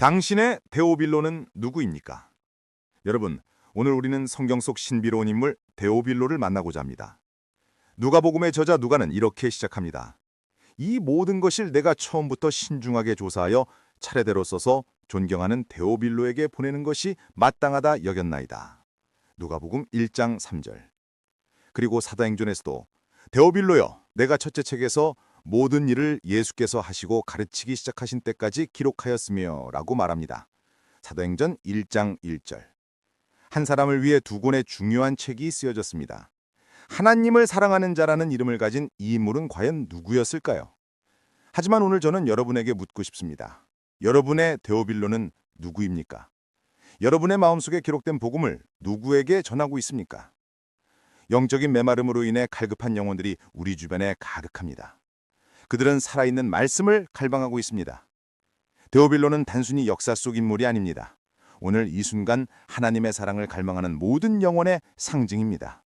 당신의 데오빌로는 누구입니까? 여러분, 오늘 우리는 성경 속 신비로운 인물 데오빌로를 만나고자 합니다. 누가복음의 저자 누가는 이렇게 시작합니다. 이 모든 것을 내가 처음부터 신중하게 조사하여 차례대로 써서 존경하는 데오빌로에게 보내는 것이 마땅하다 여겼나이다. 누가복음 1장 3절. 그리고 사도행전에서도 데오빌로여 내가 첫째 책에서 모든 일을 예수께서 하시고 가르치기 시작하신 때까지 기록하였으며 라고 말합니다. 사도행전 1장 1절. 한 사람을 위해 두 권의 중요한 책이 쓰여졌습니다. 하나님을 사랑하는 자라는 이름을 가진 이 인물은 과연 누구였을까요? 하지만 오늘 저는 여러분에게 묻고 싶습니다. 여러분의 데오빌로는 누구입니까? 여러분의 마음속에 기록된 복음을 누구에게 전하고 있습니까? 영적인 메마름으로 인해 갈급한 영혼들이 우리 주변에 가득합니다. 그들은 살아있는 말씀을 갈망하고 있습니다. 데오빌로는 단순히 역사 속 인물이 아닙니다. 오늘 이 순간 하나님의 사랑을 갈망하는 모든 영혼의 상징입니다.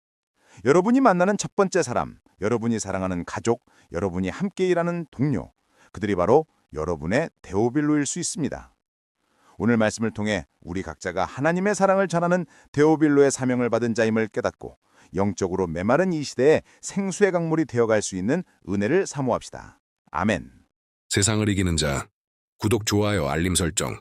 여러분이 만나는 첫 번째 사람, 여러분이 사랑하는 가족, 여러분이 함께 일하는 동료, 그들이 바로 여러분의 데오빌로일 수 있습니다. 오늘 말씀을 통해 우리 각자가 하나님의 사랑을 전하는 데오빌로의 사명을 받은 자임을 깨닫고 영적으로 메마른 이 시대에 생수의 강물이 되어갈 수 있는 은혜를 사모합시다. 아멘. 세상을 이기는 자. 구독, 좋아요, 알림 설정.